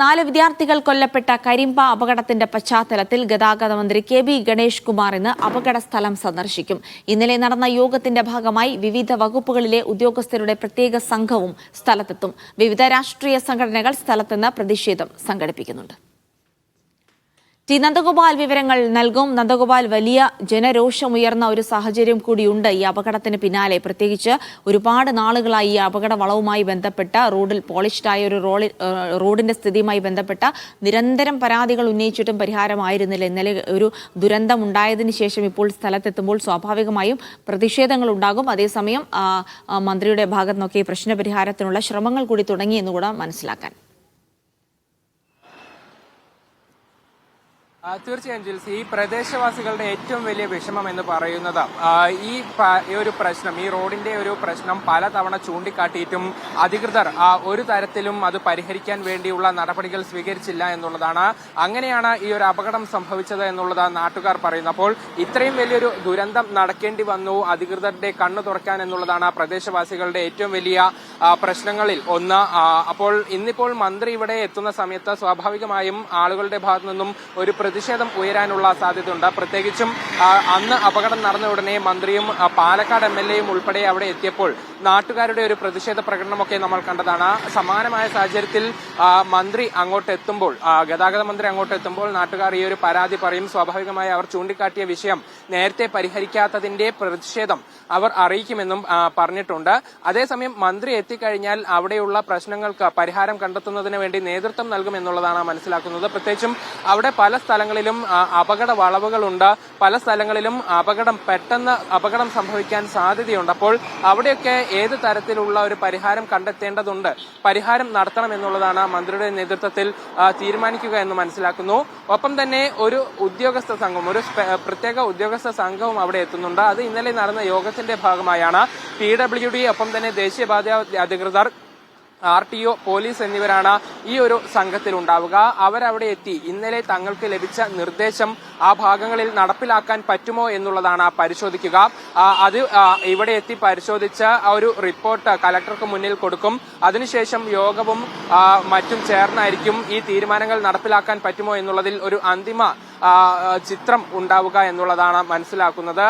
നാല് വിദ്യാർത്ഥികൾ കൊല്ലപ്പെട്ട കരിമ്പ അപകടത്തിന്റെ പശ്ചാത്തലത്തിൽ ഗതാഗത മന്ത്രി കെ ബി ഗണേഷ് കുമാർ ഇന്ന് അപകട സ്ഥലം സന്ദർശിക്കും. ഇന്നലെ നടന്ന യോഗത്തിന്റെ ഭാഗമായി വിവിധ വകുപ്പുകളിലെ ഉദ്യോഗസ്ഥരുടെ പ്രത്യേക സംഘവും സ്ഥലത്തെത്തും. വിവിധ രാഷ്ട്രീയ സംഘടനകൾ സ്ഥലത്തുനിന്ന് പ്രതിഷേധം സംഘടിപ്പിക്കുന്നുണ്ട്. ടി നന്ദഗോപാൽ വിവരങ്ങൾ നൽകും. നന്ദഗോപാൽ വലിയ ജനരോഷമുയർന്ന ഒരു സാഹചര്യം കൂടിയുണ്ട്. ഈ അപകടത്തിന് പിന്നാലെ പ്രത്യേകിച്ച് ഒരുപാട് നാളുകളായി ഈ അപകട വളവുമായി ബന്ധപ്പെട്ട റോഡിൽ പോളിഷ്ഡായ ഒരു റോഡിന്റെ സ്ഥിതിയുമായി ബന്ധപ്പെട്ട നിരന്തരം പരാതികൾ ഉന്നയിച്ചിട്ടും പരിഹാരമായിരുന്നില്ല. ഇന്നലെ ഒരു ദുരന്തം ഉണ്ടായതിനു ശേഷം ഇപ്പോൾ സ്ഥലത്തെത്തുമ്പോൾ സ്വാഭാവികമായും പ്രതിഷേധങ്ങൾ ഉണ്ടാകും. അതേസമയം മന്ത്രിയുടെ ഭാഗത്തുനിന്നൊക്കെ പ്രശ്നപരിഹാരത്തിനുള്ള ശ്രമങ്ങൾ കൂടി തുടങ്ങിയെന്നുകൂടെ മനസ്സിലാക്കാൻ. തീർച്ചയായും ജിൽസ് ഈ പ്രദേശവാസികളുടെ ഏറ്റവും വലിയ വിഷമം എന്ന് പറയുന്നത് ഈ ഒരു പ്രശ്നം ഈ റോഡിന്റെ ഒരു പ്രശ്നം പലതവണ ചൂണ്ടിക്കാട്ടിയിട്ടും അധികൃതർ ഒരു തരത്തിലും അത് പരിഹരിക്കാൻ വേണ്ടിയുള്ള നടപടികൾ സ്വീകരിച്ചില്ല എന്നുള്ളതാണ്. അങ്ങനെയാണ് ഈ ഒരു അപകടം സംഭവിച്ചത് എന്നുള്ളത് നാട്ടുകാർ പറയുന്നപ്പോൾ ഇത്രയും വലിയൊരു ദുരന്തം നടക്കേണ്ടി വന്നു അധികൃതരുടെ കണ്ണു തുറക്കാൻ എന്നുള്ളതാണ് പ്രദേശവാസികളുടെ ഏറ്റവും വലിയ പ്രശ്നങ്ങളിൽ ഒന്ന്. അപ്പോൾ ഇന്നിപ്പോൾ മന്ത്രി ഇവിടെ എത്തുന്ന സമയത്ത് സ്വാഭാവികമായും ആളുകളുടെ ഭാഗത്തു നിന്നും ഒരു പ്രതിഷേധം ഉയരാനുള്ള സാധ്യതയുണ്ട്. പ്രത്യേകിച്ചും അന്ന് അപകടം നടന്ന ഉടനെ മന്ത്രിയും പാലക്കാട് എം എൽ എയും ഉൾപ്പെടെ അവിടെ എത്തിയപ്പോൾ നാട്ടുകാരുടെ ഒരു പ്രതിഷേധ പ്രകടനമൊക്കെ നമ്മൾ കണ്ടതാണ്. സമാനമായ സാഹചര്യത്തിൽ മന്ത്രി അങ്ങോട്ട് എത്തുമ്പോൾ ഗതാഗത മന്ത്രി അങ്ങോട്ട് എത്തുമ്പോൾ നാട്ടുകാർ ഈ ഒരു പരാതി പറയും. സ്വാഭാവികമായി അവർ ചൂണ്ടിക്കാട്ടിയ വിഷയം നേരത്തെ പരിഹരിക്കാത്തതിന്റെ പ്രതിഷേധം അവർ അറിയിക്കുമെന്നും പറഞ്ഞിട്ടുണ്ട്. അതേസമയം മന്ത്രി എത്തിക്കഴിഞ്ഞാൽ അവിടെയുള്ള പ്രശ്നങ്ങൾക്ക് പരിഹാരം കണ്ടെത്തുന്നതിന് വേണ്ടി നേതൃത്വം നൽകുമെന്നുള്ളതാണ് മനസ്സിലാക്കുന്നത്. പ്രത്യേകിച്ചും അവിടെ പല സ്ഥലങ്ങളിലും അപകട വളവുകളുണ്ട്. പല സ്ഥലങ്ങളിലും അപകടം പെട്ടെന്ന് അപകടം സംഭവിക്കാൻ സാധ്യതയുണ്ട്. അപ്പോൾ അവിടെയൊക്കെ ഏത് തരത്തിലുള്ള ഒരു പരിഹാരം കണ്ടെത്തേണ്ടതുണ്ട്? പരിഹാരം നടത്തണം എന്നുള്ളതാണ് മന്ത്രിയുടെ നേതൃത്വത്തിൽ തീരുമാനിക്കുക എന്ന് മനസ്സിലാക്കുന്നു. ഒപ്പം തന്നെ ഒരു ഉദ്യോഗസ്ഥ സംഘം ഒരു പ്രത്യേക ഉദ്യോഗസ്ഥ സംഘവും അവിടെ എത്തുന്നുണ്ട്. അത് ഇന്നലെ നടന്ന യോഗത്തിന്റെ ഭാഗമായാണ്. പി ഡബ്ല്യു ഡി ഒപ്പം തന്നെ ദേശീയപാത അധികൃതർ ആർ ടി ഒ പോലീസ് എന്നിവരാണ് ഈ ഒരു സംഘത്തിൽ ഉണ്ടാവുക അവരവിടെ എത്തി. ഇന്നലെ തങ്ങൾക്ക് ലഭിച്ച നിർദ്ദേശം ആ ഭാഗങ്ങളിൽ നടപ്പിലാക്കാൻ പറ്റുമോ എന്നുള്ളതാണ് പരിശോധിക്കുക. അത് ഇവിടെ എത്തി പരിശോധിച്ച് ഒരു റിപ്പോർട്ട് കലക്ടർക്ക് മുന്നിൽ കൊടുക്കും. അതിനുശേഷം യോഗവും മറ്റും ചേർന്നായിരിക്കും ഈ തീരുമാനങ്ങൾ നടപ്പിലാക്കാൻ പറ്റുമോ എന്നുള്ളതിൽ ഒരു അന്തിമ ചിത്രം ഉണ്ടാവുക എന്നുള്ളതാണ് മനസ്സിലാക്കുന്നത്.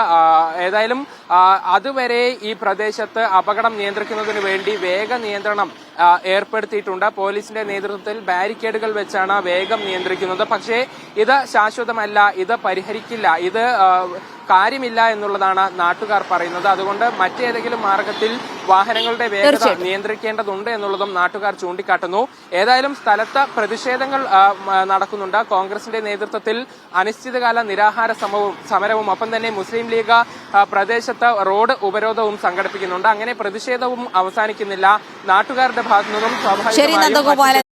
ഏതായാലും അതുവരെ ഈ പ്രദേശത്ത് അപകടം നിയന്ത്രിക്കുന്നതിന് വേണ്ടി വേഗ നിയന്ത്രണം ഏർപ്പെടുത്തിയിട്ടുണ്ട്. പോലീസിന്റെ നേതൃത്വത്തിൽ ബാരിക്കേഡുകൾ വെച്ചാണ് വേഗം നിയന്ത്രിക്കുന്നത്. പക്ഷേ ഇത് ശാശ്വതമല്ല. ഇത് പരിഹരിക്കില്ല. ഇത് കാര്യമില്ല എന്നുള്ളതാണ് നാട്ടുകാർ പറയുന്നത്. അതുകൊണ്ട് മറ്റേതെങ്കിലും മാർഗത്തിൽ വാഹനങ്ങളുടെ വേഗത. നിയന്ത്രിക്കേണ്ടതുണ്ട് എന്നുള്ളതും നാട്ടുകാർ ചൂണ്ടിക്കാട്ടുന്നു. ഏതായാലും സ്ഥലത്ത് പ്രതിഷേധങ്ങൾ നടക്കുന്നുണ്ട്. കോൺഗ്രസിന്റെ നേതൃത്വത്തിൽ അനിശ്ചിതകാല നിരാഹാര സമവും സമരവും. ഒപ്പം തന്നെ മുസ്ലിം ലീഗ് പ്രദേശത്ത് റോഡ് ഉപരോധവും സംഘടിപ്പിക്കുന്നുണ്ട്. അങ്ങനെ പ്രതിഷേധവും അവസാനിക്കുന്നില്ല. നാട്ടുകാരുടെ ഭാഗത്തു നിന്നും സ്വാഭാവിക സ്വാഭാവികമായും